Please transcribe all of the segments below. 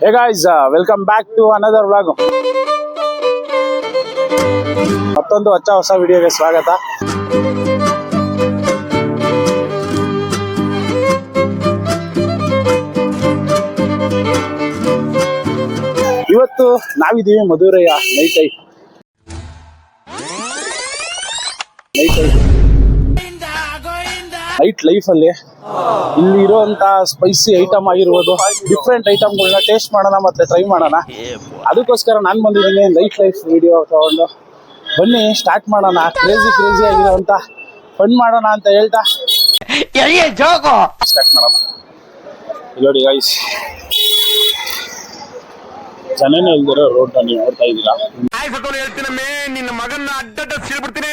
Hey guys welcome back to another vlog ಮತ್ತೊಂದು ಹೊಸ ಹೊಸ ವಿಡಿಯೋಗೆ ಸ್ವಾಗತ. ಇವತ್ತು ನಾವಿದ್ದೀವಿ ಮಧುರಯ್ಯ night I. Night I. Nightlife ಅಲ್ಲಿ ಇಲ್ಲಿ ಇರುವಂತ ಸ್ಪೈಸಿ ಐಟಮ್ ಆಗಿರ್ಬೋದು ಡಿಫ್ರೆಂಟ್ ಐಟಮ್ಗಳನ್ನ ಟೇಸ್ಟ್ ಮಾಡೋಣ ಮತ್ತೆ ಟ್ರೈ ಮಾಡೋಣ. ಅದಕ್ಕೋಸ್ಕರ ನಾನು ಬಂದಿದ್ದೀನಿ ಲೈಫ್ ಲೈಫ್ ವಿಡಿಯೋ ತಗೊಂಡು. ಬನ್ನಿ ಸ್ಟಾರ್ಟ್ ಮಾಡೋಣ. ಕ್ರೇಜಿ ಕ್ರೇಜಿ ಆಗಿರುವಂತ ಫನ್ ಮಾಡೋಣ ಅಂತ ಹೇಳ್ತಾ. ಸ್ಟಾರ್ಟ್ ಮಾಡೋಣ. ನೋಡಿ ಗೈಸ್ ಜನನೇ ಇಲ್ದಿರೋ ರೋಡ್ ನೀವು ನೋಡ್ತಾ ಇದ್ದೀರಾ? ನಿನ್ನ ಮಗನ್ನ ಅಡ್ಡಡ್ಡ ಸೀಳ್ಬಿಡ್ತೀನಿ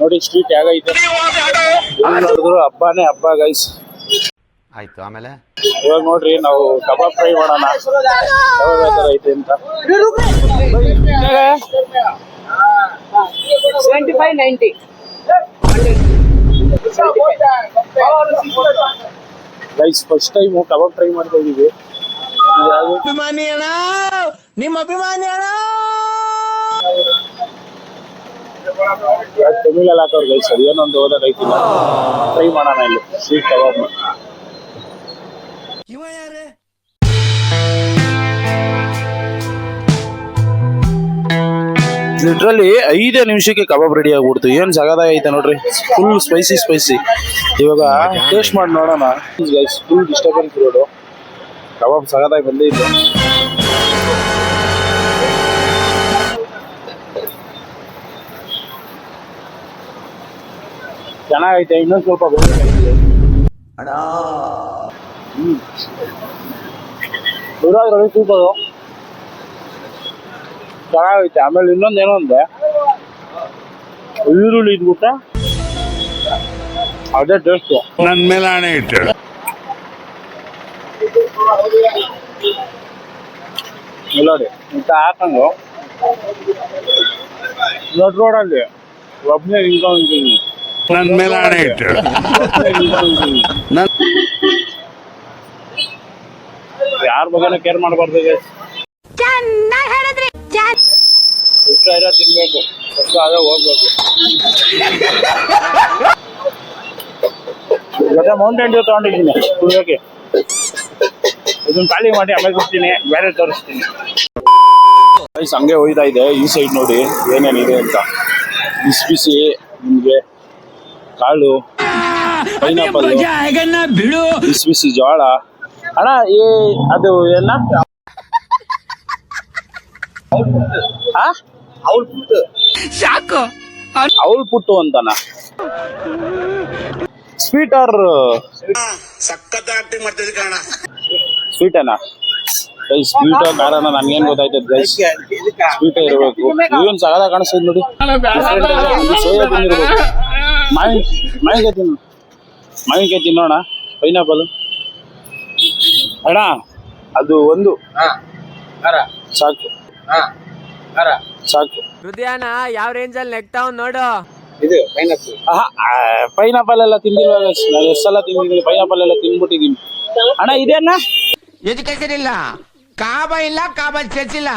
ನೋಡಿ ಸ್ಟ್ರೀಟ್ ಯಾಗೈತೆ ನೋಡಿದ್ರು ಹಬ್ಬನೇ ಹಬ್ಬ ಗೈಸ್ ಆಯ್ತು ಆಮೇಲೆ? ಇವಾಗ ನೋಡ್ರಿ ನಾವು ಕಬಾಬ್ ಫ್ರೈ ಮಾಡೋಣ. ಐತೆ ಅಂತ. Seventy five ninety. Guys first time kebab try ಮಾಡ್ತಾ ಇದೀವಿ. ಅಭಿಮಾನಿ ಅಣ್ಣ ನಿಮ್ಮ ಅಭಿಮಾನಿ ಅಣ್ಣ ಇವಾಗ ತಮಿಳಲ್ಲಿ ಹಾಕೋರು ಗೈಸ್ ಏನೊಂದು ಓದೋದೈತಿ ಟ್ರೈ ಮಾಡೋಣ ಇಲ್ಲಿ. Sweet kebab. ಇವ ಯಾರೇ ಲಿಟ್ರಲಿ ಐದೇ ನಿಮಿಷಕ್ಕೆ ಕಬಾಬ್ ರೆಡಿ ಆಗ್ಬಿಡ್ತು. ಏನ್ ಸಗದಾಗ ಐತೆ ನೋಡ್ರಿ? ಫುಲ್ ಸ್ಪೈಸಿ ಸ್ಪೈಸಿ ಇವಾಗ ಟೇಸ್ಟ್ ಮಾಡಿ ನೋಡೋಣ. Guys full disturbance road kebab ಸಗದಾಗಿ ಬಂದಿದೆ ಚೆನ್ನಾಗೈತೆ ಇನ್ನೊಂದು ಸ್ವಲ್ಪ ಬೇಕೈತೆ ಹ್ಮ್ ದುರಾದ್ರಲ್ಲಿ ಸೂಪರು ಚೆನ್ನಾಗೈತೆ. ಆಮೇಲೆ ಇನ್ನೊಂದು ಏನೋ ಅಂದ್ರೆ ಈರುಳ್ಳಿ ಇದ್ಬಿಟ್ಟ ಅದೇ ಟೇಸ್ಟ್ ನನ್ ಮೇಲೆ ಹಣೆ ಇಟ್ಟು ನೋಡಿ ಇಂತ ಹಾಕೊಂಡು ದೊಡ್ಡ ರೋಡಲ್ಲಿ ಒಬ್ಬನೇ ನಿಂತ್ಕೊಂಡಿದ್ದೀನಿ. ನನ್ ಮೇಲೆ ಹಣೆ ಇಟ್ಟು ಯಾರ ಬಗ್ಗೆನೂ ಕೇರ್ ಮಾಡಬಾರ್ದು ಚೆನ್ನಾಗಿ ಹೇಳಿದ್ರಿ ಚೆನ್ನ ಇಷ್ಟ ಇರೋ ತಿನ್ಬೇಕು. ಹೋಗ್ಬೇಕು. ಜೊತೆ ಮೌಂಟೇನ್ ಡ್ಯೂ ತಗೊಂಡಿದ್ದೀನಿ ಕುಡಿಯೋಕೆ. ಇದನ್ನ ಖಾಲಿ ಮಾಡಿ ಆಮೇಲೆ ಕೊಡ್ತೀನಿ ಬೇರೆ ತೋರಿಸ್ತೀನಿ. ರೈಸ್ ಹಂಗೆ ಹೋಯ್ತಾ ಇದೆ ಈ ಸೈಡ್ ನೋಡಿ ಏನೇನಿದೆ ಅಂತ. ಬಿಸಿ ಬಿಸಿ ನಿಮಗೆ ಕಾಳು ಪೈನಾಪಲ್ ಬಿಡು. ಬಿಸಿ ಬಿಸಿ ಜೋಳ. ಅಣ್ಣ ಈ ಅದು ಏನ ಆ? ಸಾಕು ಅವಲ್ ಪುಟ್ಟು ಅಂತನ ಸ್ವೀಟ್ ಆರ್ ಸಖತ್ ಆಕ್ಟಿಂಗ್ ಮಾಡ್ತಿದ್ದೆ ಕಾರಣ ಸ್ವೀಟ್ ಅಣ್ಣ ಗೈಸ್ ಸ್ವೀಟ್ ಕಾರಣ ನನ್ಗೇನ್ ಗೊತ್ತಾಯ್ತದ ಗೈಸ್ ಸ್ವೀಟ್ ಇರಬೇಕು. ಏನ್ ಸಗದ ಕಾಣಿಸ್ತದ ನೋಡಿ. ಸೋಯಾಬೀನ್ ಇರಬೇಕು ಮಾವಿನ ಮಾವಿನಕಾಯಿ ಮಾವಿನಕಾಯಿ ತಿನ್ನೋಣ. ಪೈನಾಪಲ್ ಅಣ್ಣ ಅದು ಒಂದು. ಸಾಕು. ಸಾಕು. ಹೃದಯನ ಯಾವ ರೇಂಜಲ್ಲಿ ನೆಗ್ತಾವ್ ನೋಡು. ಪೈನಾಪಲ್ ಎಲ್ಲ ತಿಂದಿಲ್ವ ಎಷ್ಟೆಲ್ಲ ತಿಂದಿದ್ದೀನಿ ಪೈನಾಪಲ್ ಎಲ್ಲ ತಿಂದ್ಬಿಟ್ಟಿದ್ದೀನಿ ಅಣ್ಣ ಇದೆಯಣ್ಣ ಎಜುಕೇಶನ್ ಇಲ್ಲ ಕಾಬ ಇಲ್ಲ. ಕಾಬ ಚರ್ಚಿಲ್ಲ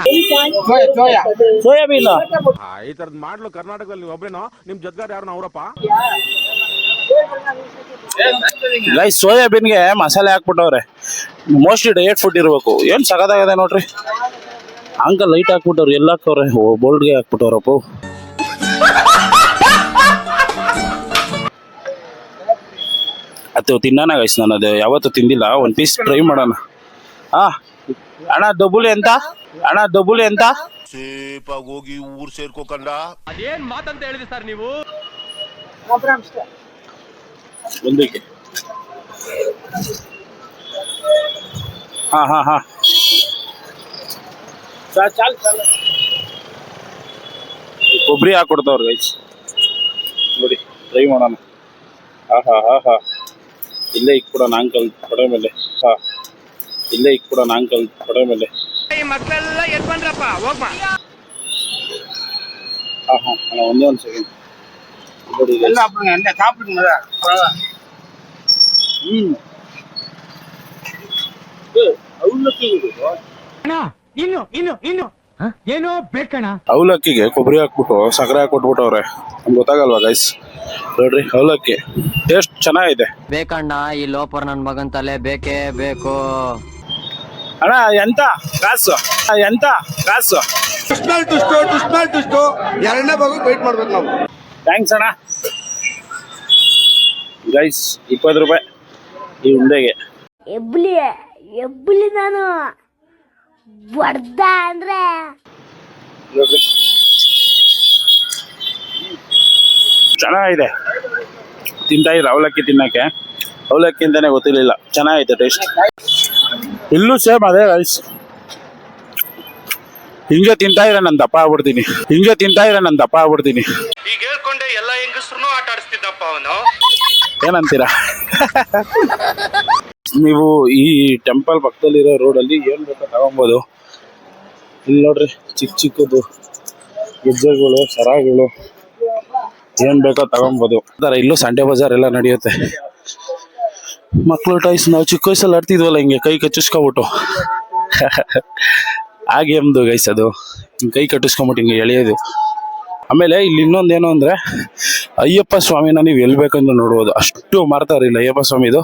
ಸೋಯಾಬೀನ್? ಈ ತರದ್ ಮಾಡ್ಲು ಕರ್ನಾಟಕದಲ್ಲಿ ನೀವು ಒಬ್ರೇನೋ ನಿಮ್ ಜೊತೆಗಾರ ಯಾರು ಅವರಪ್ಪ. ಗೈಸ್ ಸೋಯಾಬೀನ್ಗೆ ಮಸಾಲೆ ಹಾಕ್ಬಿಟ್ಟವ್ರೆ. ಮೋಸ್ಟ್ಲಿ ಡಯಟ್ ಫುಡ್ ಇರಬೇಕು. ಏನು ಸಗದಾಗದೆ ನೋಡ್ರಿ? ಹಂಗ ಲೈಟ್ ಹಾಕ್ಬಿಟ್ಟವ್ರು ಎಲ್ಲ ಹಾಕವ್ರೆ ಓ ಬೋಲ್ಡ್ಗೆ ಹಾಕ್ಬಿಟ್ಟವ್ರಪ್ಪ. ಅದು ತಿನ್ನೋಣ ಗೈಸ್ ನಾನು ಅದು ಯಾವತ್ತೂ ತಿಂದಿಲ್ಲ. ಒಂದು ಪೀಸ್ ಟ್ರೈ ಮಾಡೋಣ. ಹಾ ಅಣ್ಣ ಡಬ್ಬುಲಿ ಎಂತ? ಅಣ್ಣ ಡಬ್ಬುಲಿ ಎಂತ? ಸೇಫಾಗಿ ಹೋಗಿ ಊರ್ ಸೇರ್ಕೋಕಂಡ ಅದೇನ್ ಮಾತಂತ ಹೇಳಿದ್ರಿ ಸರ್ ನೀವು? ಒಂದಕ್ಕೆ ಹಾ ಹಾ ಹಾ. ಚಾಲ್ ಕೊಬ್ಬರಿ ಹಾಕೊಡ್ತಾವ್ರಿ ಗೈಸ್ ನೋಡಿ ಟ್ರೈ ಮಾಡೋಣ. ಹಾ ಹಾ ಹಾ ಹಾ. ಇಲ್ಲೇ ಇಕ್ಬಿಡೋಣ ಅಂಕಲ್ ಕೊಡೆ ಮೇಲೆ. ಹಾ. ಇಲ್ಲೇ ಇಕ್ಬಿಡೋಣ ಅಂಕಲ್ ಕೊಡೆ ಮೇಲೆ. ಈ ಮಕ್ಕಳೆಲ್ಲ ಎದ್ ಬಂದ್ರಪ್ಪ ಹೋಗ್ಮ ಹಾ. ಹಾ ಒಂದೇ ಒಂದು ಸೆಕೆಂಡ್ ಇನ್ನು ಇನ್ನು ಇನ್ನು. ಏನೋ ಬೇಕಣ್ಣ. ಅವಲಕ್ಕಿಗೆ ಕೊಬ್ಬರಿ ಹಾಕ್ಬಿಟ್ಟು ಸಕ್ಕರೆ ಹಾಕ್ಬಿಟ್ಬಿಟ್ಟವ್ರೆ ನಮ್ಗೆ ಗೊತ್ತಾಗಲ್ವಾ ಗೈಸ್ ನೋಡ್ರಿ ಅವಲಕ್ಕಿ. ಟೇಸ್ಟ್ ಚೆನ್ನಾಗಿದೆ. ಬೇಕಣ್ಣ ಈ ಲೋಪರ್ ನನ್ ಮಗನ್ ತಲೆ ಬೇಕೇ ಬೇಕು. ಅಣ್ಣ ಎಂತ? ಕಾಸು. ಎಂತ? ಕಾಸು. ಎರಡನೇ ಮಗು ವೇಟ್ ಮಾಡ್ಬೇಕು ನಾವು. ಥ್ಯಾಂಕ್ಸ್ ಅಣ್ಣ. ಗೈಸ್ ಇಪ್ಪತ್ತು ರೂಪಾಯಿ ಈ ಉಂಡೆಗೆ. ಎಬ್ಲಿ ಎಬ್ಲಿ ನಾನು. ಬಡ್ದ ಅಂದ್ರೆ. ಚೆನ್ನಾಗಿದೆ. ತಿಂತಾ ಇದ್ರೆ? ಅವಲಕ್ಕಿ ತಿನ್ನಕ್ಕೆ? ಅವಲಕ್ಕಿ ಅಂತಾನೆ ಗೊತ್ತಿರ್ಲಿಲ್ಲ. ಚೆನ್ನಾಗೈತೆ ಟೇಸ್ಟ್ ಇಲ್ಲೂ ಸೇಮ್ ಅದೇ ರೈಸ್ ಹಿಂಗೆ ತಿಂತಾ ಇದ್ರೆ ನಾನು ದಪ್ಪ ಆಗ್ಬಿಡ್ತೀನಿ. ಹಿಂಗೆ ತಿಂತಾ ಇದ್ರೆ ನಾನು ದಪ್ಪ ಆಗ್ಬಿಡ್ತೀನಿ. ಎಲ್ಲ ಹೆಂಗಸ್ರು ಆಟ ಆಡಿಸ್ತಿದ್ದಪ್ಪ ಅವನು. ಏನಂತೀರಾ? ನೀವು ಈ ಟೆಂಪಲ್ ಪಕ್ಕದಲ್ಲಿರೋ ರೋಡಲ್ಲಿ ಏನು ಬೇಕೋ ತಗೊಬೋದು. ಇಲ್ಲಿ ನೋಡ್ರಿ ಚಿಕ್ಕ ಚಿಕ್ಕದು ಗೆಜ್ಜೆಗಳು ಸರಗಳು ಏನ್ ಬೇಕೋ ತಗೊಬೋದು. ಅದರ ಇಲ್ಲೂ ಸಂಡೆ ಬಜಾರ್ ಎಲ್ಲ ನಡೆಯುತ್ತೆ. ಮಕ್ಕಳು ಟಾಯ್ಸ್ ನಾವು ಚಿಕ್ಕ ವಯಸ್ಸಲ್ಲಿ ಆಡ್ತಿದ್ವಲ್ಲ, ಹಿಂಗೆ ಕೈ ಕಚ್ಚಿಸ್ಕೊಬಿಟ್ಟು ಗೇಮ್ದು ಗೈಸ್ ಅದು. ಹಿಂಗೆ ಕೈ ಕಟ್ಟಿಸ್ಕೊಂಬಿಟ್ಟು ಹಿಂಗೆ ಎಳೆಯೋದು. ಆಮೇಲೆ ಇಲ್ಲಿ ಇನ್ನೊಂದೇನು ಅಂದರೆ, ಅಯ್ಯಪ್ಪ ಸ್ವಾಮಿನ ನೀವು ಎಲ್ಲಿ ಬೇಕಂದ್ರೆ ನೋಡ್ಬೋದು. ಅಷ್ಟು ಮಾರ್ತಾರೆ ಇಲ್ಲಿ ಅಯ್ಯಪ್ಪ ಸ್ವಾಮಿದು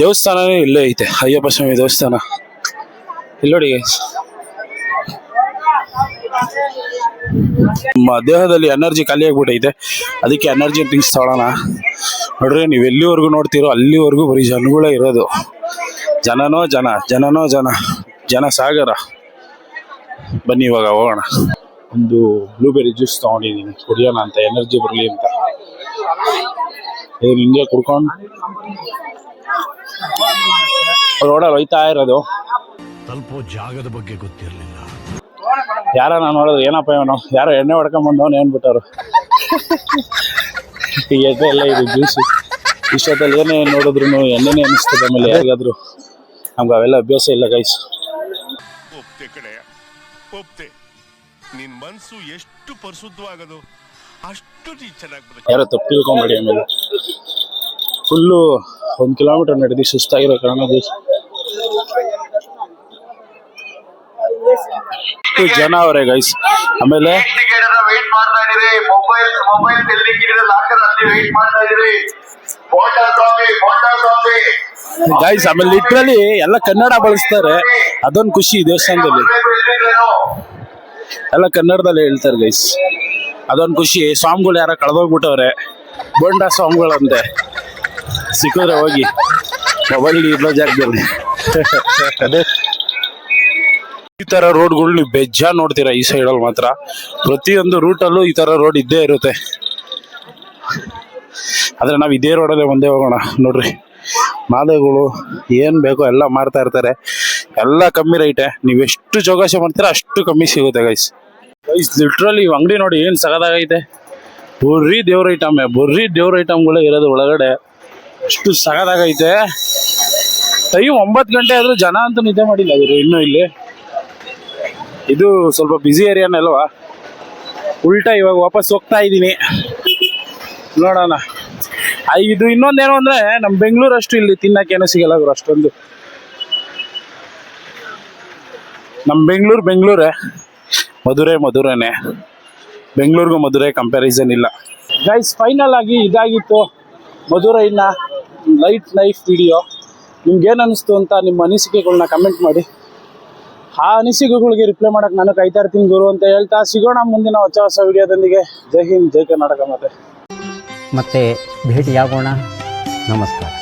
ದೇವಸ್ಥಾನನೇ ಇಲ್ಲೇ ಐತೆ, ಅಯ್ಯಪ್ಪ ಸ್ವಾಮಿ ದೇವಸ್ಥಾನ. ಇಲ್ಲಿ ನೋಡಿ. ನಮ್ಮ ದೇಹದಲ್ಲಿ ಎನರ್ಜಿ ಖಾಲಿ ಆಗ್ಬಿಟ್ಟೈತೆ. ಅದಕ್ಕೆ ಎನರ್ಜಿ ಡ್ರಿಂಕ್ಸ್ ತಗೊಳ್ಳೋಣ ನೋಡ್ರಿ, ನೀವು ಎಲ್ಲಿವರೆಗೂ ನೋಡ್ತೀರೋ ಅಲ್ಲಿವರೆಗೂ ಬರೀ ಜನಗಳೇ ಇರೋದು. ಜನನೋ ಜನ ಜನನೋ ಜನ ಜನ ಸಾಗರ. ಬನ್ನಿ ಇವಾಗ ಹೋಗೋಣ. ಒಂದು ಬ್ಲೂಬೆರಿ ಜ್ಯೂಸ್ ತಗೊಂಡಿದ್ದೀನಿ ಕುಡಿಯೋಣ ಅಂತ ಎನರ್ಜಿ ಬರಲಿ ಅಂತ. ಏನು ಹಿಂಗೆ ಕುಡ್ಕೊಂಡು. ರೋಡಲ್ಲಿ ಹೋಯ್ತಾ ಇರೋದು. ತಲುಪೋ ಜಾಗದ ಬಗ್ಗೆ ಗೊತ್ತಿರಲಿಲ್ಲ. ಯಾರ ನಾನು ನೋಡಿದ್ರೆ ಏನಪ್ಪ ಇವನು? ಯಾರೋ ಎಣ್ಣೆ ಹೊಡ್ಕೊಂಬಂದವನು ಏನ್ಬಿಟ್ಟರು ಎಣ್ಣೆ ಎಲ್ಲ ಇದು ಜ್ಯೂಸ್ ಇಷ್ಟೊತ್ತಲ್ಲಿ ಏನೇ ನೋಡಿದ್ರು ಎಣ್ಣೆನೇ ಅನಿಸ್ತದೆ ಆಮೇಲೆ ಯಾರಿಗಾದ್ರು. ನಮ್ಗೆ ಅವೆಲ್ಲ ಅಭ್ಯಾಸ ಇಲ್ಲ ಗೈಸ್ ಒಪ್ತೆ ಕಡೆ ಒಪ್ತೆ. ನಿನ್ ಮನ್ಸು ಎಷ್ಟು ಪರಿಶುದ್ಧವಾಗದು? ಅಷ್ಟು ಚೆನ್ನಾಗಿ ಯಾರೋ ತಪ್ಪು ತಿಳ್ಕೊಂಬೇಡಿ ಆಮೇಲೆ. ಫುಲ್ಲು ಒಂದು ಕಿಲೋಮೀಟರ್ ನಡೆದು ಸುಸ್ತಾಗಿರೋ ಕಾರಣ ಜನ ಅವರೇ ಗೈಸ್ ಆಮೇಲೆ ಗೈಸ್ ಆಮೇಲೆ ಲಿಟ್ರಲಿ ಎಲ್ಲ ಕನ್ನಡ ಬಳಸ್ತಾರೆ. ಅದೊಂದು ಖುಷಿ ದೇವಸ್ಥಾನದಲ್ಲಿ. ಎಲ್ಲ ಕನ್ನಡದಲ್ಲಿ ಹೇಳ್ತಾರೆ ಗೈಸ್ ಅದೊಂದು ಖುಷಿ. ಸ್ವಾಮಿಗಳು ಯಾರ ಕಳೆದೋಗ್ಬಿಟ್ಟವ್ರೆ. ಬೋಂಡ ಸ್ವಾಮಿಗಳಂತೆ. ಸಿಕ್ಕಿದ್ರೆ ಹೋಗಿ. ಮೊಬೈಲ್ ಇರೋ ಜಾಗದಲ್ಲಿ ಈ ತರ ರೋಡ್ಗಳು ನೀವು ಬೆಜ್ಜ ನೋಡ್ತೀರಾ ಈ ಸೈಡಲ್ಲಿ ಮಾತ್ರ. ಪ್ರತಿಯೊಂದು ರೂಟಲ್ಲೂ ಈ ತರ ರೋಡ್ ಇದ್ದೇ ಇರುತ್ತೆ. ಆದರೆ ನಾವು ಇದೇ ರೋಡಲ್ಲೇ ಒಂದೇ ಹೋಗೋಣ. ನೋಡ್ರಿ. ಮಾಲೆಗಳು ಏನು ಬೇಕೋ ಎಲ್ಲ ಮಾರ್ತಾ ಇರ್ತಾರೆ. ಎಲ್ಲ ಕಮ್ಮಿ ರೈಟೆ ನೀವು ಎಷ್ಟು ಜೋಗಾಶೆ ಮಾಡ್ತೀರಾ ಅಷ್ಟು ಕಮ್ಮಿ ಸಿಗುತ್ತೆ ಗೈಸ್ ಗೈಸ್ ಲಿಟ್ರಲಿ ಅಂಗಡಿ ನೋಡಿ ಏನು ಸಗದಾಗೈತೆ. ಬೊರ್ರಿ ದೇವ್ರ ಐಟಮ್ ಬೊರ್ರಿ ದೇವ್ರ ಐಟಮ್ಗಳೇ ಇರೋದು ಒಳಗಡೆ. ಅಷ್ಟು ಸಗದಾಗೈತೆ. ಟೈಮ್ ಒಂಬತ್ತು ಗಂಟೆ ಆದ್ರೂ ಜನ ಅಂತೂ ನಿದ್ದೆ ಮಾಡಿಲ್ಲ ಅವರು ಇನ್ನೂ ಇಲ್ಲಿ. ಇದು ಸ್ವಲ್ಪ ಬ್ಯುಸಿ ಏರಿಯಾನ ಅಲ್ವಾ? ಉಲ್ಟಾ ಇವಾಗ ವಾಪಸ್ ಹೋಗ್ತಾ ಇದ್ದೀನಿ. ನೋಡೋಣ. ಇದು ಇನ್ನೊಂದೇನು ಅಂದ್ರೆ ನಮ್ಮ ಬೆಂಗಳೂರಷ್ಟು ಇಲ್ಲಿ ತಿನ್ನಕ್ಕೇನೋ ಸಿಗಲ್ಲ ಅವರು ಅಷ್ಟೊಂದು. ನಮ್ಮ ಬೆಂಗಳೂರು ಬೆಂಗಳೂರೇ. ಮಧುರೆ ಮಧುರೆನೆ. ಬೆಂಗಳೂರಿಗೂ ಮಧುರೆ ಕಂಪ್ಯಾರಿಸನ್ ಇಲ್ಲ. ಗೈಸ್ ಫೈನಲ್ ಆಗಿ ಇದಾಗಿತ್ತು. ಮಧುರೈನ ಲೈಟ್ ಲೈಫ್ ವಿಡಿಯೋ ನಿಮ್ಗೇನು ಅನಿಸ್ತು ಅಂತ ನಿಮ್ಮ ಅನಿಸಿಕೆಗಳನ್ನ ಕಮೆಂಟ್ ಮಾಡಿ. ಆ ಅನಿಸಿಕೆಗಳಿಗೆ ರಿಪ್ಲೈ ಮಾಡಕ್ಕೆ ನಾನು ಕಾಯ್ತಾ ಇರ್ತೀನಿ ಗುರು ಅಂತ ಹೇಳ್ತಾ ಸಿಗೋಣ ಮುಂದಿನ ಹೊಸ ಹೊಸ ವಿಡಿಯೋದೊಂದಿಗೆ ಜೈ ಹಿಂದ್, ಜೈ ಕರ್ನಾಟಕ ಮತ್ತೆ ಮತ್ತೆ ಭೇಟಿಯಾಗೋಣ. ನಮಸ್ಕಾರ.